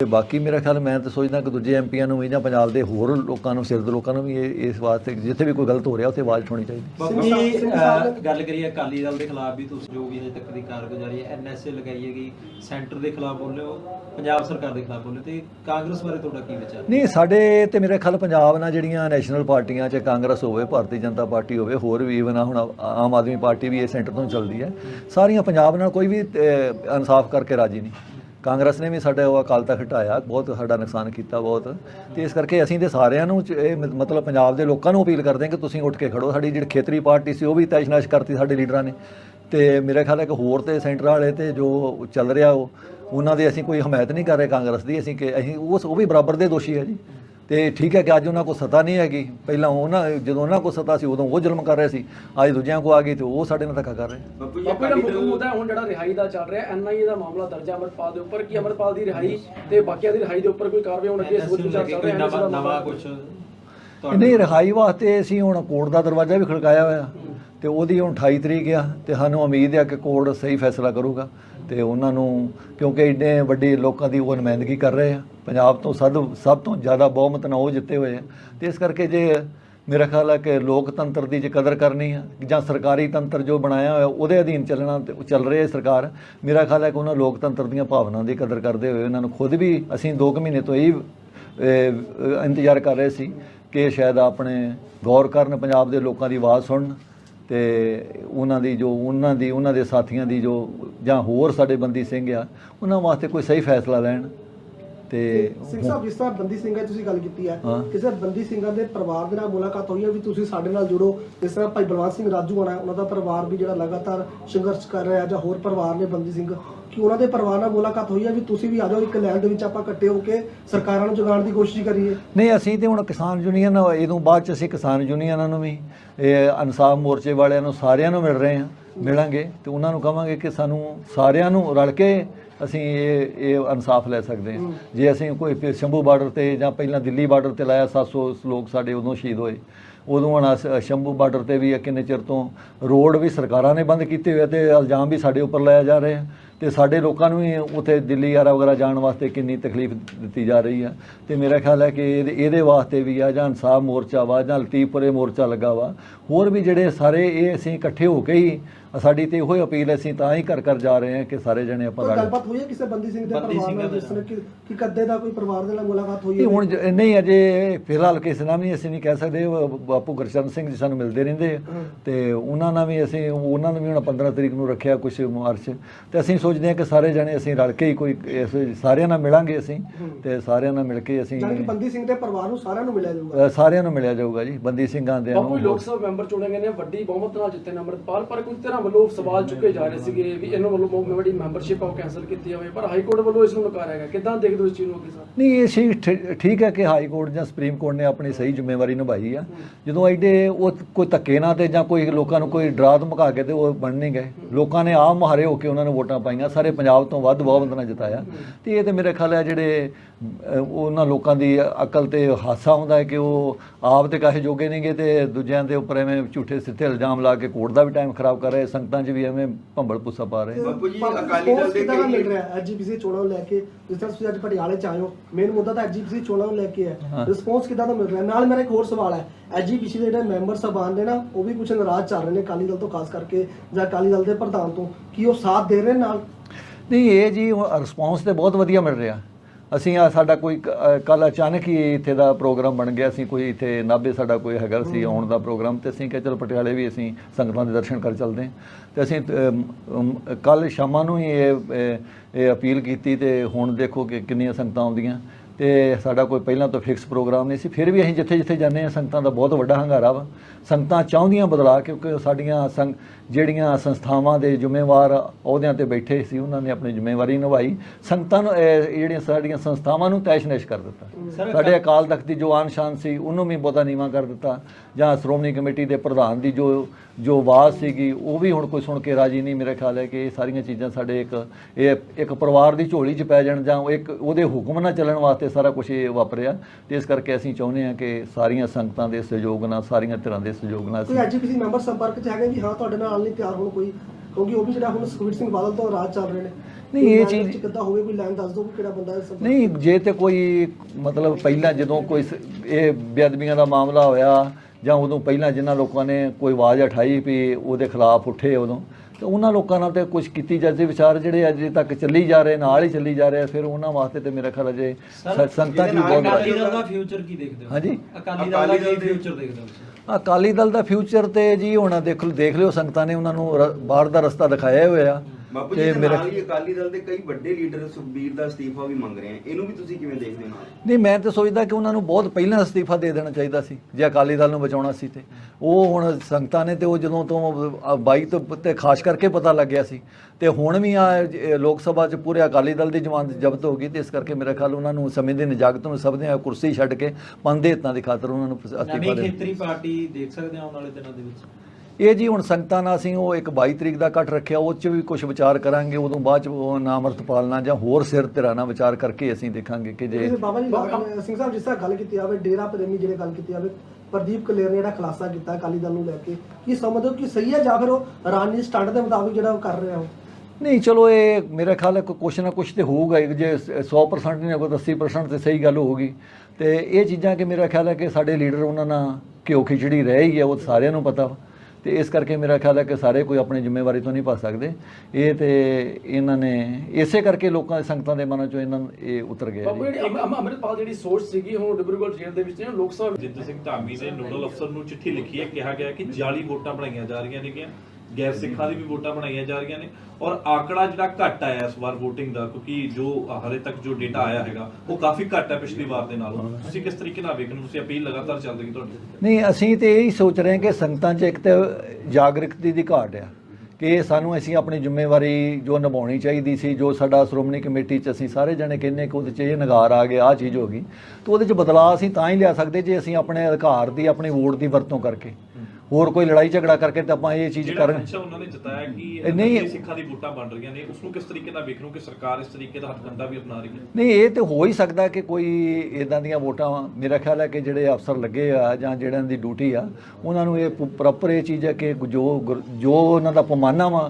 ਤੇ ਬਾਕੀ ਮੇਰਾ ਖਿਆਲ ਮੈਂ ਤਾਂ ਸੋਚਦਾ ਕਿ ਦੂਜੇ ਐਮਪੀਆਂ ਨੂੰ ਵੀ ਜਾਂ ਪੰਜਾਬ ਦੇ ਹੋਰ ਲੋਕਾਂ ਨੂੰ ਸਿਰਦ ਲੋਕਾਂ ਨੂੰ ਵੀ ਇਹ ਇਸ ਵਾਸਤੇ ਜਿੱਥੇ ਵੀ ਕੋਈ ਗਲਤ ਹੋ ਰਿਹਾ ਉੱਥੇ ਆਵਾਜ਼ ਉਠਾਉਣੀ ਚਾਹੀਦੀ। ਜੀ ਗੱਲ ਕਰੀਏ ਅਕਾਲੀ ਦਲ ਦੇ ਖਿਲਾਫ ਵੀ ਤੁਸੀਂ ਜੋ ਵੀ ਅਜੇ ਤੱਕ ਦੀ ਕਾਰਗੁਜ਼ਾਰੀ ਹੈ ਐਨਐਸਏ ਲਗਾਈ ਹੈਗੀ ਸੈਂਟਰ ਦੇ ਖਿਲਾਫ ਬੋਲੇ ਹੋ ਪੰਜਾਬ ਸਰਕਾਰ ਦੇ ਖਿਲਾਫ ਬੋਲੇ ਤੇ ਕਾਂਗਰਸ ਬਾਰੇ ਤੁਹਾਡਾ ਕੀ ਵਿਚਾਰ? ਨਹੀਂ ਸਾਡੇ ਤੇ ਮੇਰੇ ਖਿਆਲ ਪੰਜਾਬ ਨਾਲ ਜਿਹੜੀਆਂ ਨੈਸ਼ਨਲ ਪਾਰਟੀਆਂ 'ਚ ਕਾਂਗਰਸ ਹੋਵੇ ਭਾਰਤੀ ਜਨਤਾ ਪਾਰਟੀ ਹੋਵੇ ਹੋਰ ਵੀ ਇਵਨ ਹੁਣ ਆਮ ਆਦਮੀ ਪਾਰਟੀ ਵੀ ਇਹ ਸੈਂਟਰ ਤੋਂ ਚੱਲਦੀ ਹੈ। ਸਾਰੀਆਂ ਪੰਜਾਬ ਨਾਲ ਕੋਈ ਵੀ ਇਨਸਾਫ ਕਰਕੇ ਰਾਜੀ ਨਹੀਂ। ਕਾਂਗਰਸ ਨੇ ਵੀ ਸਾਡਾ ਉਹ ਅਕਾਲ ਤਖਤ ਹਟਾਇਆ, ਬਹੁਤ ਸਾਡਾ ਨੁਕਸਾਨ ਕੀਤਾ ਬਹੁਤ। ਤੇ ਇਸ ਕਰਕੇ ਅਸੀਂ ਤੇ ਸਾਰਿਆਂ ਨੂੰ ਇਹ ਮਤਲਬ ਪੰਜਾਬ ਦੇ ਲੋਕਾਂ ਨੂੰ ਅਪੀਲ ਕਰਦੇ ਹਾਂ ਕਿ ਤੁਸੀਂ ਉੱਠ ਕੇ ਖੜੋ। ਸਾਡੀ ਜਿਹੜੀ ਖੇਤਰੀ ਪਾਰਟੀ ਸੀ, ਉਹ ਵੀ ਤੈਸ਼ਨਾਸ਼ ਕਰਤੀ ਸਾਡੇ ਲੀਡਰਾਂ ਨੇ। ਤੇ ਮੇਰੇ ਖਿਆਲ ਹੈ ਕਿ ਹੋਰ ਤੇ ਸੈਂਟਰ ਵਾਲੇ ਤੇ ਜੋ ਚੱਲ ਰਿਹਾ ਉਹ, ਉਹਨਾਂ ਦੇ ਅਸੀਂ ਕੋਈ ਹਮਾਇਤ ਨਹੀਂ ਕਰ ਰਹੇ ਕਾਂਗਰਸ ਦੀ। ਅਸੀਂ ਕਿ, ਅਸੀਂ ਉਸ, ਉਹ ਵੀ ਬਰਾਬਰ ਦੇ ਦੋਸ਼ੀ ਹੈ ਜੀ। ਤੇ ਠੀਕ ਹੈ ਕਿ ਅੱਜ ਉਹਨਾਂ ਕੋਲ ਸੱਤਾ ਨਹੀਂ ਹੈਗੀ। ਪਹਿਲਾਂ ਉਹਨਾਂ ਜਦੋਂ ਉਹਨਾਂ ਕੋਲ ਸੱਤਾ ਸੀ ਉਦੋਂ ਉਹ ਜ਼ੁਲਮ ਕਰ ਰਹੇ ਸੀ। ਅੱਜ ਦੂਜਿਆਂ ਕੋ ਆ ਗਈ ਤੇ ਉਹ ਸਾਡੇ ਨਾਲ ਧੱਕਾ ਕਰ ਰਹੇ ਬਾਪੂ ਜੀ ਮੁੱਖ ਮੁੱਦਾ ਹੁਣ ਜਿਹੜਾ ਰਿਹਾਈ ਦਾ ਚੱਲ ਰਿਹਾ ਐਨਆਈਏ ਦਾ ਮਾਮਲਾ ਦਰਜ ਹੈ ਅਮਰਪਾਲ ਦੇ ਉੱਪਰ। ਕੀ ਅਮਰਪਾਲ ਦੀ ਰਿਹਾਈ ਤੇ ਬਾਕੀਆਂ ਦੀ ਰਿਹਾਈ ਦੇ ਉੱਪਰ ਕੋਈ ਕਾਰਵਾਈ ਹੋਣ ਅੱਗੇ ਸੋਚ ਵਿਚਾਰ ਚੱਲ ਰਿਹਾ ਨਵਾਂ ਨਵਾਂ ਕੁਝ ਨਹੀਂ ਰਿਹਾਈ ਵਾਸਤੇ ਅਸੀਂ ਹੁਣ ਕੋਰਟ ਦਾ ਦਰਵਾਜ਼ਾ ਵੀ ਖੜਕਾਇਆ ਹੋਇਆ। ਤੇ ਉਹਦੀ ਹੁਣ 28 ਤਰੀਕ ਆ ਤੇ ਸਾਨੂੰ ਉਮੀਦ ਹੈ ਕਿ ਕੋਰਟ ਸਹੀ ਫੈਸਲਾ ਕਰੂਗਾ। ਤੇ ਉਹਨਾਂ ਨੂੰ, ਕਿਉਂਕਿ ਇੰਨੇ ਵੱਡੇ ਲੋਕਾਂ ਦੀ ਉਹ ਨੁਮਾਇੰਦਗੀ ਕਰ ਰਹੇ ਆ। ਪੰਜਾਬ ਤੋਂ ਸਭ ਸਭ ਤੋਂ ਜ਼ਿਆਦਾ ਬਹੁਮਤ ਨਾਲ ਉਹ ਜਿੱਤੇ ਹੋਏ ਆ। ਤੇ ਇਸ ਕਰਕੇ ਜੇ ਮੇਰਾ ਖਿਆਲ ਹੈ ਕਿ ਲੋਕਤੰਤਰ ਦੀ ਜੇ ਕਦਰ ਕਰਨੀ ਆ, ਜਾਂ ਸਰਕਾਰੀ ਤੰਤਰ ਜੋ ਬਣਾਇਆ ਹੋਇਆ, ਉਹਦੇ ਅਧੀਨ ਚੱਲਣਾ ਤੇ ਚੱਲ ਰਹੀ ਹੈ ਸਰਕਾਰ, ਮੇਰਾ ਖਿਆਲ ਹੈ ਕਿ ਉਹਨਾਂ ਲੋਕਤੰਤਰ ਦੀਆਂ ਭਾਵਨਾਵਾਂ ਦੀ ਕਦਰ ਕਰਦੇ ਹੋਏ ਉਹਨਾਂ ਨੂੰ ਖੁਦ ਵੀ ਅਸੀਂ 2 ਮਹੀਨੇ ਤੋਂ ਇਹ, ਇੰਤਜ਼ਾਰ ਕਰ ਰਹੇ ਸੀ ਕਿ ਸ਼ਾਇਦ ਆਪਣੇ ਗੌਰ ਕਰਨ, ਪੰਜਾਬ ਦੇ ਲੋਕਾਂ ਦੀ ਆਵਾਜ਼ ਸੁਣਨ ਤੇ ਉਹਨਾਂ ਦੀ ਜੋ ਉਹਨਾਂ ਦੀ ਉਹਨਾਂ ਦੇ ਸਾਥੀਆਂ ਦੀ ਜੋ ਜਾਂ ਹੋਰ ਸਾਡੇ ਬੰਦੀ ਸਿੰਘ ਆ ਉਹਨਾਂ ਵਾਸਤੇ ਕੋਈ ਸਹੀ ਫੈਸਲਾ ਲੈਣ ਤੇ ਸਿੰਘ ਸਾਹਿਬ ਜਿਸ ਤਰ੍ਹਾਂ ਬੰਦੀ ਸਿੰਘਾਂ ਤੁਸੀਂ ਗੱਲ ਕੀਤੀ ਹੈ ਹਾਂ। ਕਿਸੇ ਬੰਦੀ ਸਿੰਘਾਂ ਦੇ ਪਰਿਵਾਰ ਦੇ ਨਾਲ ਮੁਲਾਕਾਤ ਹੋਈ ਹੈ ਵੀ ਤੁਸੀਂ ਸਾਡੇ ਨਾਲ ਜੁੜੋ ਜਿਸ ਤਰ੍ਹਾਂ ਭਾਈ ਬਲਵੰਤ ਸਿੰਘ ਰਾਜੂ ਆਣਾ ਉਹਨਾਂ ਦਾ ਪਰਿਵਾਰ ਵੀ ਜਿਹੜਾ ਲਗਾਤਾਰ ਸੰਘਰਸ਼ ਕਰ ਰਿਹਾ ਜਾਂ ਹੋਰ ਪਰਿਵਾਰ ਨੇ ਬੰਦੀ ਸਿੰਘ ਕਿ ਉਹਨਾਂ ਦੇ ਪਰਿਵਾਰ ਨਾਲ ਮੁਲਾਕਾਤ ਹੋਈ ਹੈ ਵੀ ਤੁਸੀਂ ਵੀ ਆ ਜਾਓ ਇੱਕ ਲੈਂਡ ਦੇ ਵਿੱਚ ਆਪਾਂ ਇਕੱਠੇ ਹੋ ਕੇ ਸਰਕਾਰਾਂ ਨੂੰ ਜਗਾਉਣ ਦੀ ਕੋਸ਼ਿਸ਼ ਕਰੀਏ। ਨਹੀਂ, ਅਸੀਂ ਤੇ ਹੁਣ ਕਿਸਾਨ ਯੂਨੀਅਨ, ਇਹਦੋਂ ਬਾਅਦ ਚ ਅਸੀਂ ਕਿਸਾਨ ਯੂਨੀਅਨਾਂ ਨੂੰ ਵੀ, ਇਹ ਇਨਸਾਫ ਮੋਰਚੇ ਵਾਲਿਆਂ ਨੂੰ ਸਾਰਿਆਂ ਨੂੰ ਮਿਲ ਰਹੇ ਹਾਂ, ਮਿਲਾਂਗੇ ਤੇ ਉਹਨਾਂ ਨੂੰ ਕਹਾਂਗੇ ਕਿ ਸਾਨੂੰ ਸਾਰਿਆਂ ਨੂੰ ਰਲ ਕੇ ਅਸੀਂ ਇਹ ਇਹ ਇਨਸਾਫ ਲੈ ਸਕਦੇ ਹਾਂ। ਜੇ ਅਸੀਂ ਕੋਈ ਫਿਰ ਸ਼ੰਭੂ ਬਾਰਡਰ ਤੇ ਜਾਂ ਪਹਿਲਾਂ ਦਿੱਲੀ ਬਾਰਡਰ ਤੇ ਲਾਇਆ 700 ਲੋਕ ਸਾਡੇ ਉਦੋਂ ਸ਼ਹੀਦ ਹੋਏ। ਉਦੋਂ ਹੁਣ ਅਸ- ਸ਼ੰਭੂ ਬਾਰਡਰ ਤੇ ਵੀ ਇਹ ਕਿੰਨੇ ਚਿਰ ਤੋਂ ਰੋਡ ਵੀ ਸਰਕਾਰਾਂ ਨੇ ਬੰਦ ਕੀਤੇ ਹੋਏ ਆ ਤੇ ਇਲਜ਼ਾਮ ਵੀ ਸਾਡੇ ਉੱਪਰ ਲਾਇਆ ਜਾ ਰਿਹਾ। ਤੇ ਸਾਡੇ ਲੋਕਾਂ ਨੂੰ ਵੀ ਉੱਥੇ ਦਿੱਲੀ ਯਾਰਾ ਵਗੈਰਾ ਜਾਣ ਵਾਸਤੇ ਕਿੰਨੀ ਤਕਲੀਫ ਦਿੱਤੀ ਜਾ ਰਹੀ ਆ। ਤੇ ਮੇਰਾ ਖਿਆਲ ਹੈ ਕਿ ਇਹਦੇ ਇਹਦੇ ਵਾਸਤੇ ਵੀ ਆ, ਜਾਂ ਇਨਸਾਫ ਮੋਰਚਾ ਵਾ, ਜਾਂ ਲਤੀਫਪੁਰੇ ਮੋਰਚਾ ਲੱਗਾ ਵਾ। ਹੋਰ ਵੀ ਜਿਹੜੇ ਸਾਰੇ ਇਹ ਅਸੀਂ ਇਕੱਠੇ ਹੋ ਕੇ ਹੀ ਸਾਡੀ ਤੇ ਇਹੋ ਹੀ ਅਪੀਲ ਹੈ, ਅਸੀਂ ਤਾਂ ਹੀ ਕਰ ਕਰ ਜਾ ਰਹੇ ਹਾਂ ਕਿ ਸਾਰੇ ਜਣੇ ਆਪਾਂ ਕੋਈ ਗੱਲਬਾਤ ਹੋਈ ਹੈ ਕਿਸੇ ਬੰਦੀ ਸਿੰਘ ਦੇ ਬੰਦੀ ਪਰਿਵਾਰ ਸਿੰਘਾਂ ਨਾਲ ਦੇ ਜਿਸ ਤਰ੍ਹਾਂ ਕਿ ਕਿ ਕਦੇ ਦਾ ਕੋਈ ਪਰਿਵਾਰ ਦੇ ਨਾਲ ਮੁਲਾਕਾਤ ਹੋਈ ਹੈ? ਹੁਣ ਜ- ਨਹੀਂ ਅਜੇ ਫਿਲਹਾਲ ਕਿਸੇ ਨਾਲ ਵੀ ਅਸੀਂ ਨਹੀਂ ਕਹਿ ਸਕਦੇ। ਉਹ ਬਾਪੂ ਗੁਰਚਰਨ ਸਿੰਘ ਜੀ ਸਾਨੂੰ ਮਿਲਦੇ ਰਹਿੰਦੇ ਆ। ਤੇ ਉਹਨਾਂ ਨਾਲ ਵੀ ਅਸੀਂ ਉਹਨਾਂ ਨੂੰ ਵੀ ਹੁਣ 15 ਤਰੀਕ ਨੂੰ ਰੱਖਿਆ ਕੁਝ ਮਾਰਚ। ਤੇ ਅਸੀਂ ਸੋਚਦੇ ਹਾਂ ਕਿ ਸਾਰੇ ਜਣੇ ਅਸੀਂ ਰਲ ਕੇ ਹੀ ਕੋਈ ਇਸ ਸਾਰਿਆਂ ਨਾਲ ਮਿਲਾਂਗੇ ਅਸੀਂ। ਤੇ ਸਾਰਿਆਂ ਨਾਲ ਮਿਲ ਕੇ ਅਸੀਂ ਜਾਣੀ ਕਿ ਬੰਦੀ ਸਿੰਘ ਦੇ ਪਰਿਵਾਰ ਨੂੰ ਸਾਰਿਆਂ ਨੂੰ ਮਿਲਿਆ ਜਾਊਗਾ। ਅ, ਸਾਰਿਆਂ ਨੂੰ ਮਿਲਿਆ ਜਾਊਗਾ ਜੀ ਬੰਦੀ ਸਿੰਘਾਂ ਦੇ ਬਾਪੂ ਲੋਕ ਸਭਾ ਮੈਂਬਰ ਚੁਣੇ ਗਏ ਨੇ ਵੱਡੀ ਬਹੁਮਤ ਨਾਲ ਜਿੱਤੇ ਨੇ ਅਮਰਪਾਲ ਪਰ ਕੁਝ ਤਰ੍ਹਾਂ ਵੱਲੋਂ ਸਵਾਲ ਚੁੱਕੇ ਜਾ ਰਹੇ ਸੀਗੇ ਵੀ ਇਹਨਾਂ ਵੱਲੋਂ ਬਹੁਤ ਵੱਡੀ ਮੈਂਬਰਸ਼ਿਪ ਆ ਕੈਨਸਲ ਕੀਤੀ ਜਾਵੇ, ਪਰ ਹਾਈ ਕੋਰਟ ਵੱਲੋਂ ਇਸ ਨੂੰ ਨਕਾਰਿਆ ਗਿਆ ਕਿੱਦਾਂ ਦੇਖਦੇ ਹੋ ਇਸ ਚੀਜ਼ ਨੂੰ ਅੱਗੇ ਸਰ? ਨਹੀਂ, ਇਹ ਸੀ ਠੀ- ਠੀਕ ਹੈ ਕਿ ਹਾਈ ਕੋਰਟ ਜਾਂ ਸੁਪਰੀਮ ਕੋਰਟ ਨੇ ਆਪਣੀ ਸਹੀ ਜ਼ਿੰਮੇਵਾਰੀ ਨਿਭਾਈ ਆ। ਜਦੋਂ ਐਡੇ ਉਹ ਕੋਈ ਧੱਕੇ ਨਾ ਤੇ ਜਾਂ ਕੋਈ ਲੋਕਾਂ ਨੂੰ ਕੋਈ ਡਰਾ ਧਮਕਾ ਕੇ ਤੇ ਉਹ ਬਣ ਨਹੀਂ ਗਏ। ਲੋਕਾਂ ਨੇ ਆਪ ਮੁਹਾਰੇ ਹੋ ਕੇ ਉਹਨਾਂ ਨੂੰ ਵੋਟਾਂ ਪਾਈਆਂ, ਸਾਰੇ ਪੰਜਾਬ ਤੋਂ ਵੱਧ ਬਹੁਮਤ ਨਾਲ ਜਿਤਾਇਆ। ਤੇ ਇਹ ਤੇ ਮੇਰੇ ਖਿਆਲ ਹੈ ਜਿਹੜੇ ਉਹਨਾਂ ਲੋਕਾਂ ਦੀ ਅਕਲ ਤੇ ਹਾਸਾ ਹੁੰਦਾ ਹੈ ਕਿ ਉਹ ਆਪ ਤੇ ਕਾਹੇ ਜੋਗੇ ਨਹੀਂਗੇ ਤੇ ਦੂਜਿਆਂ ਦੇ ਉੱਪਰ ਐਵੇਂ ਝੂਠੇ ਸਿੱਧੇ ਇਲਜ਼ਾਮ ਲਾ ਕੇ ਕੋਰਟ ਦਾ ਵੀ ਟਾਈਮ ਖਰਾਬ ਕਰ ਰਹੇ ਸੰਗਤਾਂ 'ਚ ਵੀ ਐਵੇਂ ਭੰਬਲ ਪੁੱਸਾ ਪਾ ਰਹੇ। ਬਾਪੂ ਜੀ, ਪਰ ਅਕਾਲੀ ਦਲ response ਦੇ ਕਿੱਦਾਂ ਦਾ ਕਈ- ਮਿਲ ਰਿਹਾ? ਐਜੀਪੀਸੀ ਚੋਣਾਂ ਨੂੰ ਲੈ ਕੇ ਜਿਸ ਤਰ੍ਹਾਂ ਤੁਸੀਂ ਅੱਜ ਪਟਿਆਲੇ ਚ ਆਏ ਹੋ ਮੇਨ ਮੁੱਦਾ ਤਾਂ ਐਜੀਪੀਸੀ ਚੋਣਾਂ ਨੂੰ ਲੈ ਕੇ ਹੈ। ਹਾਂ। ਰਿਸਪੌਂਸ ਕਿੱਦਾਂ ਦਾ ਮਿਲ ਰਿਹਾ? ਨਾਲ ਮੇਰਾ ਇੱਕ ਹੋਰ ਸਵਾਲ ਹੈ ਐਜੀਪੀਸੀ ਦੇ ਜਿਹੜੇ ਮੈਂਬਰ ਸਭਾਨ ਨੇ ਨਾ ਉਹ ਵੀ ਕੁਝ ਨਾਰਾਜ਼ ਚੱਲ ਰਹੇ ਨੇ ਅਕਾਲੀ ਦਲ ਤੋਂ ਖਾਸ ਕਰਕੇ ਜਾਂ ਅਕਾਲੀ ਦਲ ਦੇ ਪ੍ਰਧਾਨ ਤੋਂ ਕੀ ਉਹ ਸਾਥ ਦੇ ਰਹੇ ਨਾਲ? ਨਹੀਂ ਇਹ ਜੀ ਰਿਸਪੌਂਸ ਤੇ ਬਹੁਤ ਵਧੀਆ ਮਿਲ ਰਿਹਾ। ਅਸੀਂ ਆ ਸਾਡਾ ਕੋਈ ਕੱਲ ਅਚਾਨਕ ਹੀ ਇੱਥੇ ਦਾ ਪ੍ਰੋਗਰਾਮ ਬਣ ਗਿਆ ਅਸੀਂ ਕੋਈ ਇੱਥੇ ਨਾਭੇ ਸਾਡਾ ਕੋਈ ਹੈਗਾ ਸੀ ਆਉਣ ਦਾ ਪ੍ਰੋਗਰਾਮ ਤੇ ਅਸੀਂ ਕਿਹਾ ਚਲ ਪਟਿਆਲੇ ਵੀ ਅਸੀਂ ਸੰਗਤਾਂ ਦੇ ਦਰਸ਼ਨ ਕਰ ਚੱਲਦੇ ਹਾਂ। ਤੇ ਅਸੀਂ ਕੱਲ ਸ਼ਾਮਾਂ ਨੂੰ ਹੀ ਇਹ ਇਹ- ਇਹ ਅਪੀਲ ਕੀਤੀ ਤੇ ਹੁਣ ਦੇਖੋ ਕਿ ਕਿੰਨੀਆਂ ਸੰਗਤਾਂ ਆਉਂਦੀਆਂ। ਤੇ ਸਾਡਾ ਕੋਈ ਪਹਿਲਾਂ ਤੋਂ ਫਿਕਸ ਪ੍ਰੋਗਰਾਮ ਨਹੀਂ ਸੀ ਫਿਰ ਵੀ ਅਸੀਂ ਜਿੱਥੇ ਜਿੱਥੇ ਜਾਂਦੇ ਹਾਂ ਸੰਗਤਾਂ ਦਾ ਬਹੁਤ ਵੱਡਾ ਹੰਗਾਰਾ ਵਾ। ਸੰਗਤਾਂ ਚਾਹੁੰਦੀਆਂ ਬਦਲਾ ਕਿਉਂਕਿ ਸਾਡੀਆਂ ਸੰਗ ਜਿਹੜੀਆਂ ਸੰਸਥਾਵਾਂ ਦੇ ਜ਼ਿੰਮੇਵਾਰ ਅਹੁਦਿਆਂ ਤੇ ਬੈਠੇ ਸੀ ਉਹਨਾਂ ਨੇ ਆਪਣੀ ਜ਼ਿੰਮੇਵਾਰੀ ਨਿਭਾਈ। ਸੰਗਤਾਂ ਨੂੰ ਜਿਹੜੀਆਂ ਸਾਡੀਆਂ ਸੰਸਥਾਵਾਂ ਨੂੰ ਤੈਸ਼-ਨੈਸ਼ ਕਰ ਦਿੱਤਾ। ਸਾਡੇ ਅਕਾਲ ਤਖਤ ਦੀ ਜੋ ਆਨ ਸ਼ਾਨ ਸੀ ਉਹਨੂੰ ਵੀ ਬਹੁਤਾ ਨੀਵਾਂ ਕਰ ਦਿੱਤਾ ਜਾਂ ਸ਼੍ਰੋਮਣੀ ਕਮੇਟੀ ਦੇ ਪ੍ਰਧਾਨ ਦੀ ਜੋ ਜੋ ਆਵਾਜ਼ ਸੀਗੀ ਉਹ ਵੀ ਹੁਣ ਕੋਈ ਸੁਣ ਕੇ ਰਾਜੀ ਨਹੀਂ। ਮੇਰੇ ਖਿਆਲ ਹੈ ਕਿ ਇਹ ਸਾਰੀਆਂ ਚੀਜ਼ਾਂ ਸਾਡੇ ਇੱਕ ਇਹ ਇੱਕ ਪਰਿਵਾਰ ਦੀ ਝੋਲੀ 'ਚ ਪੈ ਜਾਣ ਜਾਂ ਇੱਕ ਉਹਦੇ ਹੁਕਮ ਨਾਲ ਚੱਲਣ ਵਾਸਤੇ ਸਾਰਾ ਕੁਝ ਇਹ ਵਾਪਰਿਆ। ਤੇ ਇਸ ਕਰਕੇ ਅਸੀਂ ਚਾਹੁੰਦੇ ਹਾਂ ਕਿ ਸਾਰੀਆਂ ਸੰਗਤਾਂ ਦੇ ਸਹਿਯੋਗ ਨਾਲ ਸਾਰੀਆਂ ਧਿਰਾਂ ਦੇ ਸਹਿਯੋਗ ਨਾਲ ਕੋਈ ਅਸੀਂ ਐਜੀਪੀਸੀ ਮੈਂਬਰ ਸੰਪਰਕ ਚ ਹੈਗੇ ਵੀ ਹਾਂ ਤੁਹਾਡੇ ਨਾਲ ਨਹੀਂ ਤਿਆਰ ਹੁਣ ਕੋਈ? ਕਿਉਂਕਿ ਉਹ ਵੀ ਜਿਹੜਾ ਹੁਣ ਸੁਖਬੀਰ ਸਿੰਘ ਬਾਦਲ ਤੋਂ ਰਾਜ ਚੱਲ ਰਹੇ ਨੇ। ਨਹੀਂ, ਇਹ ਚੀਜ਼- ਕਿੱਦਾਂ ਹੋਵੇ ਕੋਈ ਲਾਈਨ ਦੱਸ ਦਿਓ ਕਿ ਕਿਹੜਾ ਬੰਦਾ ਹੈ ਨਹੀਂ ਜੇ ਤੇ ਕੋਈ ਮਤਲਬ ਪਹਿਲਾਂ ਜਦੋਂ ਕੋਈ ਇਹ ਬੇਅਦਬੀਆਂ ਦਾ ਮਾਮਲਾ ਹੋਇਆ ਜਾਂ ਉਦੋਂ ਪਹਿਲਾਂ ਜਿਨ੍ਹਾਂ ਲੋਕਾਂ ਨੇ ਕੋਈ ਆਵਾਜ਼ ਉਠਾਈ ਵੀ ਉਹਦੇ ਖਿਲਾਫ ਉੱਠੇ ਉਦੋਂ ਤੇ ਉਹਨਾਂ ਲੋਕਾਂ ਨਾਲ ਤੇ ਕੁਝ ਕੀਤੀ ਜਾਂਦੀ ਵਿਚਾਰ ਜਿਹੜੇ ਅਜੇ ਤੱਕ ਚੱਲੀ ਜਾ ਰਹੇ ਨਾਲ ਹੀ ਚੱਲੀ ਜਾ ਰਹੇ ਆ, ਫਿਰ ਉਹਨਾਂ ਵਾਸਤੇ ਤੇ ਮੇਰਾ ਖਿਆਲ ਅਜੇ ਸ- ਸੰਗਤਾਂ ਦੀ ਬਹੁਤ ਅਕਾਲੀ ਦਲ ਦਾ ਫਿਊਚਰ ਕੀ ਦੇਖਦੇ ਹੋ? ਹਾਂਜੀ। ਅਕਾਲੀ ਦਲ ਦਾ ਕੀ ਫਿਊਚਰ ਦੇਖਦੇ ਹੋ ਅਕਾਲੀ ਦਲ ਦਾ ਫਿਊਚਰ ਤੇ ਜੀ ਹੁਣ ਦੇਖ ਲਓ ਦੇਖ ਲਿਓ ਸੰਗਤਾਂ ਨੇ ਉਹਨਾਂ ਨੂੰ ਬਾਹਰ ਦਾ ਰਸਤਾ ਦਿਖਾਇਆ ਹੋਇਆ। ਬਾਪੂ ਜੀ ਦੇ ਨਾਲ ਹੀ ਅਕਾਲੀ ਦਲ ਦੇ ਕਈ ਵੱਡੇ ਲੀਡਰ ਸੁਖਬੀਰ ਦਾ ਅਸਤੀਫਾ ਵੀ ਮੰਗ ਰਹੇ ਆ। ਇਹਨੂੰ ਵੀ ਤੁਸੀਂ ਕਿਵੇਂ ਦੇਖਦੇ ਹੋ ਨਾਲ? ਨਹੀਂ ਮੈਂ ਤਾਂ ਸੋਚਦਾ ਕਿ ਉਹਨਾਂ ਨੂੰ ਬਹੁਤ ਪਹਿਲਾਂ ਅਸਤੀਫਾ ਦੇ ਦੇਣਾ ਚਾਹੀਦਾ ਸੀ ਜੇ ਅਕਾਲੀ ਦਲ ਨੂੰ ਬਚਾਉਣਾ ਸੀ ਤੇ। ਉਹ ਹੁਣ ਸੰਗਤਾਂ ਨੇ ਤੇ ਉਹ ਜਦੋਂ ਤੋਂ 22 ਤੋਂ ਤੇ ਖਾਸ ਕਰਕੇ ਪਤਾ ਲੱਗਿਆ ਸੀ। ਤੇ ਹੁਣ ਵੀ ਆ ਲੋਕ ਸਭਾ 'ਚ ਪੂਰੇ ਅਕਾਲੀ ਦਲ ਦੀ ਜਮਾਨਤ ਜ਼ਬਤ ਹੋ ਗਈ ਤੇ ਇਸ ਕਰਕੇ ਮੇਰਾ ਖਿਆਲ ਉਹਨਾਂ ਨੂੰ ਸਮੇਂ ਦੇ ਨਿਜਾਗਤ ਨੂੰ ਸਭ ਨੇ ਕੁਰਸੀ ਛੱਡ ਕੇ ਪੰਦੇ ਹਿੱਤਾਂ ਦੀ ਖਾਤਰ ਉਹਨਾਂ ਨੂੰ ਅਸਤੀਫਾ ਨਵੀਂ ਦੇ ਖੇਤਰੀ ਪਾਰਟੀ ਦੇਖ ਸਕਦੇ ਹਾਂ ਆਉਣ ਵਾਲੇ ਦਿਨਾਂ ਦੇ ਵਿੱਚ। ਇਹ ਜੀ ਹੁਣ ਸੰਗਤਾਂ ਨਾਲ ਅਸੀਂ ਉਹ ਇੱਕ 22 ਤਰੀਕ ਦਾ ਇਕੱਠ ਰੱਖਿਆ ਉਹ 'ਚ ਵੀ ਕੁਝ ਵਿਚਾਰ ਕਰਾਂਗੇ ਉਦੋਂ ਬਾਅਦ 'ਚ ਉਹ ਨਾ ਅੰਮ੍ਰਿਤਪਾਲ ਨਾਲ ਜਾਂ ਹੋਰ ਸਿਰ ਧਿਰਾਂ ਨਾਲ ਵਿਚਾਰ ਕਰਕੇ ਅਸੀਂ ਦੇਖਾਂਗੇ ਕਿ ਜੇ ਬਾਬਾ ਜੀ ਸਿੰਘ ਸਾਹਿਬ ਜਿਸ ਤਰ੍ਹਾਂ ਗੱਲ ਕੀਤੀ ਜਾਵੇ ਡੇਰਾ ਪ੍ਰੇਮੀ ਜਿਹੜੇ ਗੱਲ ਕੀਤੀ ਜਾਵੇ ਪ੍ਰਦੀਪ ਕਲੇਰ ਨੇ ਜਿਹੜਾ ਖੁਲਾਸਾ ਕੀਤਾ ਅਕਾਲੀ ਦਲ ਨੂੰ ਲੈ ਕੇ ਕੀ ਸਮਝਦੇ ਹੋ ਕਿ ਸਹੀ ਹੈ ਜਾਂ ਫਿਰ ਉਹ ਰਾਜਨੀਤੀ ਸਟੰਟ ਦੇ ਮੁਤਾਬਿਕ ਜਿਹੜਾ ਉਹ ਕਰ ਰਿਹਾ ਉਹ? ਨਹੀਂ ਚਲੋ ਇਹ ਮੇਰੇ ਖਿਆਲ ਹੈ ਕੋਈ ਕੁਛ ਨਾ ਕੁਛ ਤੇ ਹੋਊਗਾ ਹੀ, ਜੇ 100% ਨਹੀਂ ਹੋਗਾ ਤਾਂ 80% ਤੇ ਸਹੀ ਗੱਲ ਹੋਊਗੀ। ਤੇ ਇਹ ਚੀਜ਼ਾਂ ਕਿ ਮੇਰਾ ਖਿਆਲ ਹੈ ਕਿ ਸਾਡੇ ਲੀਡਰ ਉਹਨਾਂ ਨਾਲ ਘਿਓ ਖਿਚੜੀ ਰਹਿ ਹੀ ਹੈ ਉਹ ਸਾਰਿਆਂ ਨੂੰ ਪਤਾ ਵਾ। ਤੇ ਇਸ ਕਰਕੇ ਮੇਰਾ ਖਿਆਲ ਹੈ ਕਿ ਸਾਰੇ ਕੋਈ ਆਪਣੀ ਜ਼ਿੰਮੇਵਾਰੀ ਤੋਂ ਨਹੀਂ ਭੱਜ ਸਕਦੇ। ਇਹ ਤੇ ਇਹਨਾਂ ਨੇ ਇਸੇ ਕਰਕੇ ਲੋਕਾਂ ਦੇ ਸੰਗਤਾਂ ਦੇ ਮਨਾਂ ਚੋਂ ਇਹਨਾਂ ਇਹ ਉਤਰ ਗਿਆ ਜੀ। ਜਿਹੜੀ ਅਮ- ਅਮ- ਅੰਮ੍ਰਿਤਪਾਲ ਜਿਹੜੀ ਸੋਚ ਸੀਗੀ ਹੁਣ ਡਿਬਰੂਗੜ੍ਹ ਜੇਲ੍ਹ ਦੇ ਵਿੱਚ ਨੇ ਲੋਕ ਸਭਾ ਜਿੰਦਰ ਸਿੰਘ ਧਾਮੀ ਨੇ ਨੋਡਲ ਅਫਸਰ ਨੂੰ ਚਿੱਠੀ ਲਿਖੀ ਹੈ ਕਿਹਾ ਗਿਆ ਕਿ ਜਾਲੀ ਵੋਟਾਂ ਬਣਾਈਆਂ ਜਾ ਰਹੀਆਂ ਨੇਗੀਆਂ। ਗੈਰ ਸਿੱਖਾਂ ਦੀ ਵੀ ਵੋਟਾਂ ਬਣਾਈਆਂ ਜਾ ਰਹੀਆਂ ਨੇ। ਔਰ ਆંકੜਾ ਜਿਹੜਾ ਘੱਟ ਆਇਆ ਇਸ ਵਾਰ VOTING ਦਾ ਕਿਉਂਕਿ ਜੋ ਹਾਲੇ ਤੱਕ ਜੋ ਡੇਟਾ ਆਇਆ ਹੈਗਾ ਉਹ ਕਾਫੀ ਘੱਟ ਹੈ ਪਿਛਲੀ ਵਾਰ ਦੇ ਨਾਲੋਂ। ਤੁਸੀਂ ਕਿਸ ਤਰੀਕੇ ਨਾਲ ਵੇਖਦੇ ਹੋ? ਤੁਸੀਂ ਅਪੀਲ ਲਗਾਤਾਰ ਚੱਲ ਰਹੀ ਤੁਹਾਡੀ? ਨਹੀਂ ਅਸੀਂ ਤੇ ਇਹੀ ਸੋਚ ਰਹੇ ਹਾਂ ਕਿ ਸੰਗਤਾਂ 'ਚ ਇੱਕ ਤੇ ਜਾਗਰੂਕਤੀ ਦੀ ਘਾਟ ਆ ਕਿ ਸਾਨੂੰ ਅਸੀਂ ਆਪਣੀ ਜ਼ਿੰਮੇਵਾਰੀ ਜੋ ਨਿਭਾਉਣੀ ਚਾਹੀਦੀ ਸੀ ਜੋ ਸਾਡਾ ਸ਼੍ਰੋਮਣੀ ਕਮੇਟੀ 'ਚ ਅਸੀਂ ਸਾਰੇ ਜਣੇ ਕਹਿੰਦੇ ਕਿ ਉਹਦੇ 'ਚ ਇਹ ਨਗਾਰ ਆ ਗਿਆ ਆ ਚੀਜ਼ ਹੋ ਗਈ। ਤਾਂ ਉਹਦੇ 'ਚ ਬਦਲਾਅ ਅਸੀਂ ਤਾਂ ਹੀ ਲਿਆ ਸਕਦੇ ਜੇ ਅਸੀਂ ਆਪਣੇ ਅਧਿਕਾਰ ਦੀ ਆਪਣੀ ਵੋਟ ਦੀ ਵਰਤੋਂ ਕਰਕੇ। ਹੋਰ ਕੋਈ ਲੜਾਈ ਝਗੜਾ ਕਰਕੇ ਤਾਂ ਆਪਾਂ ਇਹ ਚੀਜ਼ ਕਰਨ ਅੱਛਾ ਉਹਨਾਂ ਨੇ ਜਤਾਇਆ ਕਿ ਇਹ ਨਹੀਂ- ਸਿੱਖਾਂ ਦੀ ਵੋਟਾਂ ਬਣ ਰਹੀਆਂ ਨੇ ਉਸ ਨੂੰ ਕਿਸ ਤਰੀਕੇ ਨਾਲ ਵੇਖ ਰਹੇ ਹੋ ਕਿ ਸਰਕਾਰ ਇਸ ਤਰੀਕੇ ਦਾ ਹੱਥਕੰਡਾ ਵੀ ਅਪਣਾ ਰਹੀ ਹੈ ਨਹੀਂ ਇਹ ਤੇ ਹੋ ਹੀ ਸਕਦਾ ਕਿ ਕੋਈ ਇਦਾਂ ਦੀਆਂ ਵੋਟਾਂ। ਮੇਰਾ ਖਿਆਲ ਹੈ ਕਿ ਜਿਹੜੇ ਅਫਸਰ ਲੱਗੇ ਆ ਜਾਂ ਜਿਹੜਿਆਂ ਦੀ ਡਿਊਟੀ ਆ ਉਹਨਾਂ ਨੂੰ ਇਹ ਪ੍ਰੋਪਰ ਇਹ ਚੀਜ਼ ਹੈ ਕਿ ਜੋ ਜੋ ਉਹਨਾਂ ਦਾ ਪਮਾਨਾ ਵਾ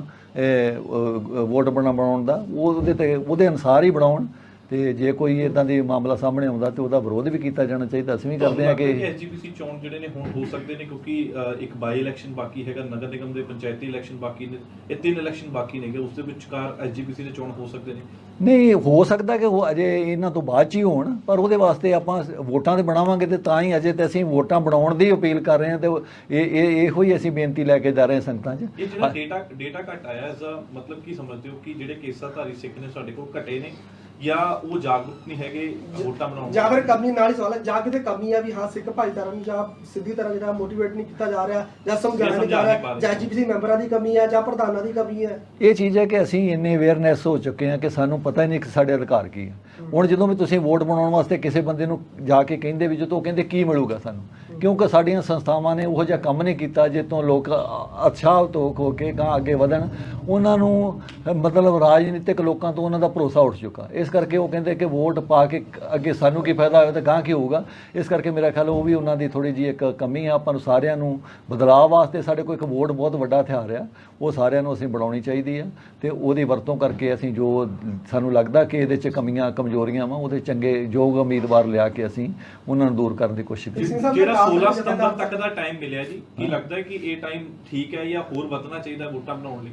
ਵੋਟ ਬਣਾ ਬਣਾਉਣ ਦਾ ਉਹ ਉਹਦੇ ਤੇ ਉਹਦੇ ਅਨਸਾਰ ਹੀ ਬਣਾਉਣ ਤੇ ਜੇ ਕੋਈ ਇਦਾਂ ਦੀ ਮਾਮਲਾ ਸਾਹਮਣੇ ਆਉਂਦਾ ਤੇ ਉਹਦਾ ਵਿਰੋਧ ਵੀ ਕੀਤਾ ਜਾਣਾ ਚਾਹੀਦਾ। ਅਸੀਂ ਵੀ ਕਰਦੇ ਹਾਂ ਕਿ ਐਸਜੀਪੀਸੀ ਚੋਣ ਜਿਹੜੇ ਨੇ ਹੁਣ ਹੋ ਸਕਦੇ ਨੇ ਕਿਉਂਕਿ ਇੱਕ ਬਾਈ ਇਲੈਕਸ਼ਨ ਬਾਕੀ ਹੈਗਾ ਨਗਰ ਨਿਗਮ ਦੇ ਪੰਚਾਇਤੀ ਇਲੈਕਸ਼ਨ ਬਾਕੀ ਨੇ ਇਹ ਤਿੰਨ ਇਲੈਕਸ਼ਨ ਬਾਕੀ ਨੇਗੇ ਉਸ ਦੇ ਵਿਚਕਾਰ ਐਸਜੀਪੀਸੀ ਦੇ ਚੋਣ ਹੋ ਸਕਦੇ ਨੇ। ਨਹੀਂ ਹੋ ਸਕਦਾ ਕਿ ਉਹ ਅਜੇ ਇਹਨਾਂ ਤੋਂ ਬਾਅਦ ਚ ਹੀ ਹੋਣ ਪਰ ਉਹਦੇ ਵਾਸਤੇ ਆਪਾਂ ਵੋਟਾਂ ਤੇ ਬਣਾਵਾਂਗੇ ਤੇ ਤਾਂ ਹੀ ਅਜੇ ਤੇ ਅਸੀਂ ਵੋਟਾਂ ਬਣਾਉਣ ਦੀ ਅਪੀਲ ਕਰ ਰਹੇ ਹਾਂ ਤੇ ਇਹ ਇਹ ਇਹੋ ਹੀ ਅਸੀਂ ਬੇਨਤੀ ਲੈ ਕੇ ਜਾ ਰਹੇ ਹਾਂ ਸੰਗਤਾਂ 'ਚ। ਇਹ ਜਿਹੜਾ ਡੇਟਾ ਡੇਟਾ ਘਟ ਆਇਆ ਇਸ ਦਾ ਮਤਲਬ ਕੀ ਸਮਝਦੇ ਹੋ ਕਿ ਜਿਹੜੇ ਕੇਸਾਧਾਰੀ ਸਿੱਖ ਨੇ ਸਾਡੇ ਕੋਲ ਘਟੇ ਨੇ ਜਾਂ ਉਹ ਜਾਗਰੂਕ ਨਹੀਂ ਹੈਗੇ ਵੋਟਾਂ ਬਣਾਉਣ ਜਾਂ ਫਿਰ ਕਮੀ ਨਾਲ ਹੀ ਸਵਾਲ ਹੈ ਜਾਂ ਕਿਤੇ ਕਮੀ ਹੈ ਵੀ ਹਾਂ ਸਿੱਖ ਭਾਈਚਾਰਾ ਨੂੰ ਜਾਂ ਸਿੱਧੀ ਤਰ੍ਹਾਂ ਜਿਹੜਾ ਮੋਟੀਵੇਟ ਨਹੀਂ ਕੀਤਾ ਜਾ ਰਿਹਾ ਜਾਂ ਸਮਝਾਇਆ ਨਹੀਂ ਜਾ ਰਿਹਾ। ਜਾਂ ਜੀਪੀਸੀ ਮੈਂਬਰਾਂ ਦੀ ਕਮੀ ਹੈ ਜਾਂ ਪ੍ਰਧਾਨਾਂ ਦੀ ਕਮੀ ਹੈ ਇਹ ਚੀਜ਼ ਹੈ ਕਿ ਅਸੀਂ ਇੰਨੇ ਅਵੇਅਰਨੈਸ ਹੋ ਚੁੱਕੇ ਹਾਂ ਕਿ ਸਾਨੂੰ ਪਤਾ ਹੀ ਨਹੀਂ ਕਿ ਸਾਡੇ ਅਧਿਕਾਰ ਕੀ ਹੈ। ਹੁਣ ਜਦੋਂ ਵੀ ਤੁਸੀਂ ਵੋਟ ਬਣਾਉਣ ਵਾਸਤੇ ਕਿਸੇ ਬੰਦੇ ਨੂੰ ਜਾ ਕੇ ਕਹਿੰਦੇ ਵੀ ਜਦੋਂ ਉਹ ਕਹਿੰਦੇ ਕੀ ਮਿਲੂਗਾ ਸਾਨੂੰ? ਕਿਉਂਕਿ ਸਾਡੀਆਂ ਸੰਸਥਾਵਾਂ ਨੇ ਉਹੋ ਜਿਹਾ ਕੰਮ ਨਹੀਂ ਕੀਤਾ ਜੇ ਤੋਂ ਲੋਕ ਉਤਸ਼ਾਹਿਤ ਹੋ ਹੋ ਕੇ ਗਾਂ ਅੱਗੇ ਵਧਣ। ਉਹਨਾਂ ਨੂੰ ਮਤਲਬ ਰਾਜਨੀਤਿਕ ਲੋਕਾਂ ਤੋਂ ਉਹਨਾਂ ਦਾ ਭਰੋਸਾ ਉੱਠ ਚੁੱਕਾ। ਇਸ ਕਰਕੇ ਉਹ ਕਹਿੰਦੇ ਕਿ ਵੋਟ ਪਾ ਕੇ ਅੱਗੇ ਸਾਨੂੰ ਕੀ ਫਾਇਦਾ ਹੋਇਆ ਤੇ ਗਾਂ ਕੀ ਹੋਊਗਾ। ਇਸ ਕਰਕੇ ਮੇਰਾ ਖਿਆਲ ਉਹ ਵੀ ਉਹਨਾਂ ਦੀ ਥੋੜੀ ਜੀ ਇੱਕ ਕਮੀ ਆ। ਆਪਾਂ ਨੂੰ ਸਾਰਿਆਂ ਨੂੰ ਬਦਲਾਅ ਵਾਸਤੇ ਸਾਡੇ ਕੋਲ ਇੱਕ ਵੋਟ ਬਹੁਤ ਵੱਡਾ ਹਥਿਆਰ ਆ। ਉਹ ਸਾਰਿਆਂ ਨੂੰ ਅਸੀਂ ਬਣਾਉਣੀ ਚਾਹੀਦੀ ਆ ਤੇ ਉਹਦੀ ਵਰਤੋਂ ਕਰਕੇ ਅਸੀਂ ਜੋ ਸਾਨੂੰ ਲੱਗਦਾ ਕਿ ਇਹਦੇ 'ਚ ਕਮੀਆਂ ਕਮਜ਼ੋਰੀਆਂ ਵਾ ਉਹਦੇ ਚੰਗੇ ਯੋਗ ਉਮੀਦਵਾਰ ਲਿਆ ਕੇ ਅਸੀਂ ਉਹਨਾਂ ਨੂੰ ਦੂਰ ਕਰਨ ਦੀ ਕੋਸ਼ਿਸ਼ ਕਰੀਏ। ਸਿੰਘ ਸਾਹਿਬ ਜਿਹੜਾ ਨੇ 16 ਕਾਫੀ ਸਤੰਬਰ ਤੱਕ ਦਾ ਟਾਈਮ ਮਿਲਿਆ ਜੀ। ਕੀ ਲੱਗਦਾ ਹੈ ਕਿ ਇਹ ਟਾਈਮ ਠੀਕ ਹੈ ਜਾਂ ਹੋਰ ਵਧਣਾ ਚਾਹੀਦਾ ਵੋਟਾਂ ਬਣਾਉਣ ਲਈ?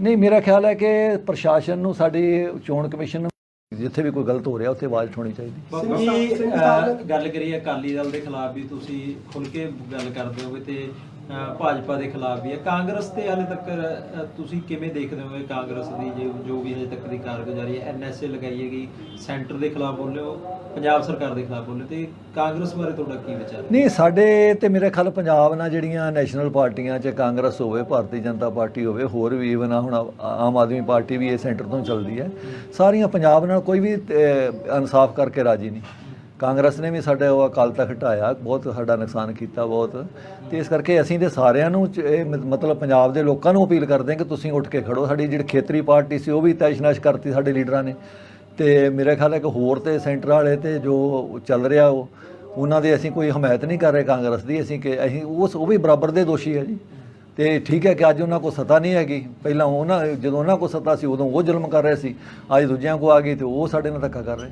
ਨਹੀਂ ਮੇਰਾ ਖਿਆਲ ਹੈ ਕਿ ਪ੍ਰਸ਼ਾਸਨ ਨੂੰ ਸਾਡੀ ਚੋਣ ਕਮਿਸ਼ਨ ਨੂੰ ਜਿੱਥੇ ਵੀ ਕੋਈ ਗਲਤ ਹੋ ਰਿਹਾ ਉੱਥੇ ਆਵਾਜ਼ ਉਠਾਉਣੀ ਚਾਹੀਦੀ। ਜੀ ਗੱਲ ਕਰੀਏ ਅਕਾਲੀ ਦਲ ਦੇ ਖਿਲਾਫ ਵੀ ਤੁਸੀਂ ਖੁੱਲ ਕੇ ਗੱਲ ਕਰਦੇ ਹੋਗੇ ਤੇ ਭਾਜਪਾ ਦੇ ਖਿਲਾਫ ਵੀ ਹੈ। ਕਾਂਗਰਸ ਤੇ ਹਾਲੇ ਤੱਕ ਤੁਸੀਂ ਕਿਵੇਂ ਦੇਖਦੇ ਹੋਗੇ ਕਾਂਗਰਸ ਦੀ ਜੋ ਜੋ ਵੀ ਹਜੇ ਤੱਕ ਦੀ ਕਾਰਗੁਜ਼ਾਰੀ ਹੈ? ਐਨਐਸਏ ਲਗਾਈ ਹੈਗੀ ਸੈਂਟਰ ਦੇ ਖਿਲਾਫ ਬੋਲੇ ਹੋ, ਪੰਜਾਬ ਸਰਕਾਰ ਦੇ ਖਿਲਾਫ ਬੋਲੇ ਤੇ ਕਾਂਗਰਸ ਬਾਰੇ ਤੁਹਾਡਾ ਕੀ ਵਿਚਾਰ ਹੈ? ਨਹੀਂ, ਸਾਡੇ ਤੇ ਮੇਰੇ ਖਿਆਲ ਪੰਜਾਬ ਨਾਲ ਜਿਹੜੀਆਂ ਨੈਸ਼ਨਲ ਪਾਰਟੀਆਂ 'ਚ ਕਾਂਗਰਸ ਹੋਵੇ, ਭਾਰਤੀ ਜਨਤਾ ਪਾਰਟੀ ਹੋਵੇ, ਹੋਰ ਵੀ ਇਵਨ ਹੁਣ ਆਮ ਆਦਮੀ ਪਾਰਟੀ ਵੀ ਇਹ ਸੈਂਟਰ ਤੋਂ ਚੱਲਦੀ ਹੈ। ਸਾਰੀਆਂ ਪੰਜਾਬ ਨਾਲ ਕੋਈ ਵੀ ਇਨਸਾਫ ਕਰਕੇ ਰਾਜੀ ਨਹੀਂ। ਕਾਂਗਰਸ ਨੇ ਵੀ ਸਾਡੇ ਉਹ ਅਕਾਲ ਤਖਤ ਹਟਾਇਆ, ਬਹੁਤ ਸਾਡਾ ਨੁਕਸਾਨ ਕੀਤਾ ਬਹੁਤ। ਤੇ ਇਸ ਕਰਕੇ ਅਸੀਂ ਤੇ ਸਾਰਿਆਂ ਨੂੰ ਚ- ਇਹ ਮਤਲਬ ਪੰਜਾਬ ਦੇ ਲੋਕਾਂ ਨੂੰ ਅਪੀਲ ਕਰਦੇ ਹਾਂ ਕਿ ਤੁਸੀਂ ਉੱਠ ਕੇ ਖੜੋ। ਸਾਡੀ ਜਿਹੜੀ ਖੇਤਰੀ ਪਾਰਟੀ ਸੀ, ਉਹ ਵੀ ਤੈਸ਼ਨਾਸ਼ ਕਰਤੀ ਸਾਡੇ ਲੀਡਰਾਂ ਨੇ। ਤੇ ਮੇਰੇ ਖਿਆਲ ਹੈ ਕਿ ਹੋਰ ਤੇ ਸੈਂਟਰ ਵਾਲੇ ਤੇ ਜੋ ਚੱਲ ਰਿਹਾ ਉਹ, ਉਹਨਾਂ ਦੇ ਅਸੀਂ ਕੋਈ ਹਮਾਇਤ ਨਹੀਂ ਕਰ ਰਹੇ ਕਾਂਗਰਸ ਦੀ। ਅਸੀਂ ਕਿ ਅਸੀਂ ਉਸ, ਉਹ ਵੀ ਬਰਾਬਰ ਦੇ ਦੋਸ਼ੀ ਹੈ ਜੀ। ਤੇ ਠੀਕ ਹੈ ਕਿ ਅੱਜ ਉਹਨਾਂ ਕੋਲ ਸਤਾ ਨਹੀਂ ਹੈਗੀ। ਪਹਿਲਾਂ ਉਹਨਾਂ, ਜਦੋਂ ਉਹਨਾਂ ਕੋਲ ਸਤਾ ਸੀ, ਉਦੋਂ ਉਹ ਜ਼ੁਲਮ ਕਰ ਰਹੇ ਸੀ। ਅੱਜ ਦੂਜਿਆਂ ਕੋ ਆ ਗਈ ਤੇ ਉਹ ਸਾਡੇ ਨਾਲ ਧੱਕਾ ਕਰ ਰਹੇ।